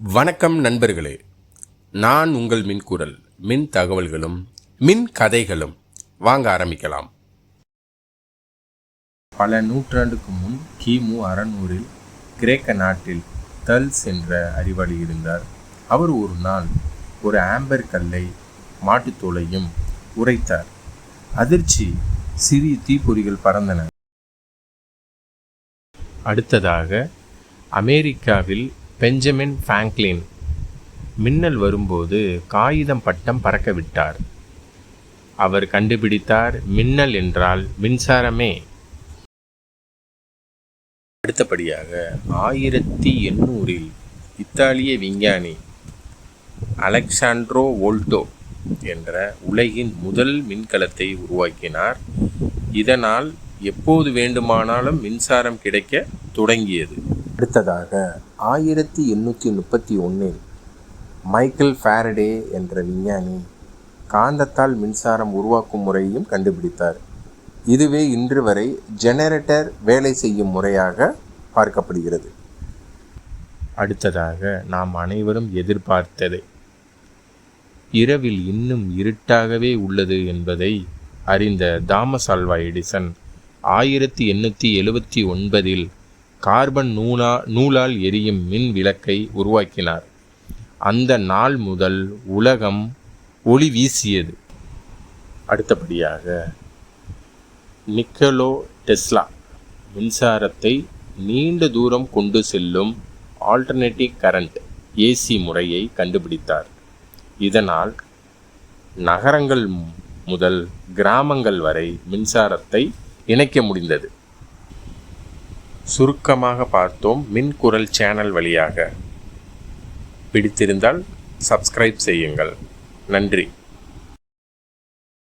வணக்கம் நண்பர்களே. நான் உங்கள் மின்குரல் மின் தகவல்களும் மின் கதைகளும் வாங்க ஆரம்பிக்கலாம். பல நூற்றாண்டுக்கு முன் கிமு அறநூறில் கிரேக்க நாட்டில் தல்ஸ் என்ற அறிவாளி இருந்தார். அவர் ஒரு நாள் ஒரு ஆம்பர் கல்லை மாட்டுத்தோலையும் உரைத்தார். அதிர்ச்சி சிறிய தீப்பொறிகள் பறந்தன. அடுத்ததாக அமெரிக்காவில் பெஞ்சமின் ஃப்ராங்க்லின் மின்னல் வரும்போது காகிதம் பட்டம் பறக்க விட்டார். அவர் கண்டுபிடித்தார் மின்னல் என்றால் மின்சாரமே. அடுத்தபடியாக ஆயிரத்தி எண்ணூறில் இத்தாலிய விஞ்ஞானி அலெக்சாண்ட்ரோ வோல்டோ என்ற உலகின் முதல் மின்கலத்தை உருவாக்கினார். இதனால் எப்போது வேண்டுமானாலும் மின்சாரம் கிடைக்க தொடங்கியது. அடுத்ததாக ஆயிரத்தி எண்ணூற்றி முப்பத்தி ஒன்றில் மைக்கேல் ஃபாரடே என்ற விஞ்ஞானி காந்தத்தால் மின்சாரம் உருவாக்கும் முறையையும் கண்டுபிடித்தார். இதுவே இன்று வரை ஜெனரேட்டர் வேலை செய்யும் முறையாக பார்க்கப்படுகிறது. அடுத்ததாக நாம் அனைவரும் எதிர்பார்த்தது இரவில் இன்னும் இருட்டாகவே உள்ளது என்பதை அறிந்த தாமஸ் ஆல்வா எடிசன் ஆயிரத்தி எண்ணூற்றி எழுபத்தி ஒன்பதில் கார்பன் நூலா நூலால் எரியும் மின் விளக்கை உருவாக்கினார். அந்த நாள் முதல் உலகம் ஒளி வீசியது. அடுத்தபடியாக நிக்கலோ டெஸ்லா மின்சாரத்தை நீண்ட தூரம் கொண்டு செல்லும் ஆல்டர்னேட்டிவ் கரண்ட் ஏசி முறையை கண்டுபிடித்தார். இதனால் நகரங்கள் முதல் கிராமங்கள் வரை மின்சாரத்தை இணைக்க முடிந்தது. சுருக்கமாக பார்த்தோம் மின்குரல் சேனல் வழியாக. பிடித்திருந்தால் சப்ஸ்கிரைப் செய்யுங்கள். நன்றி.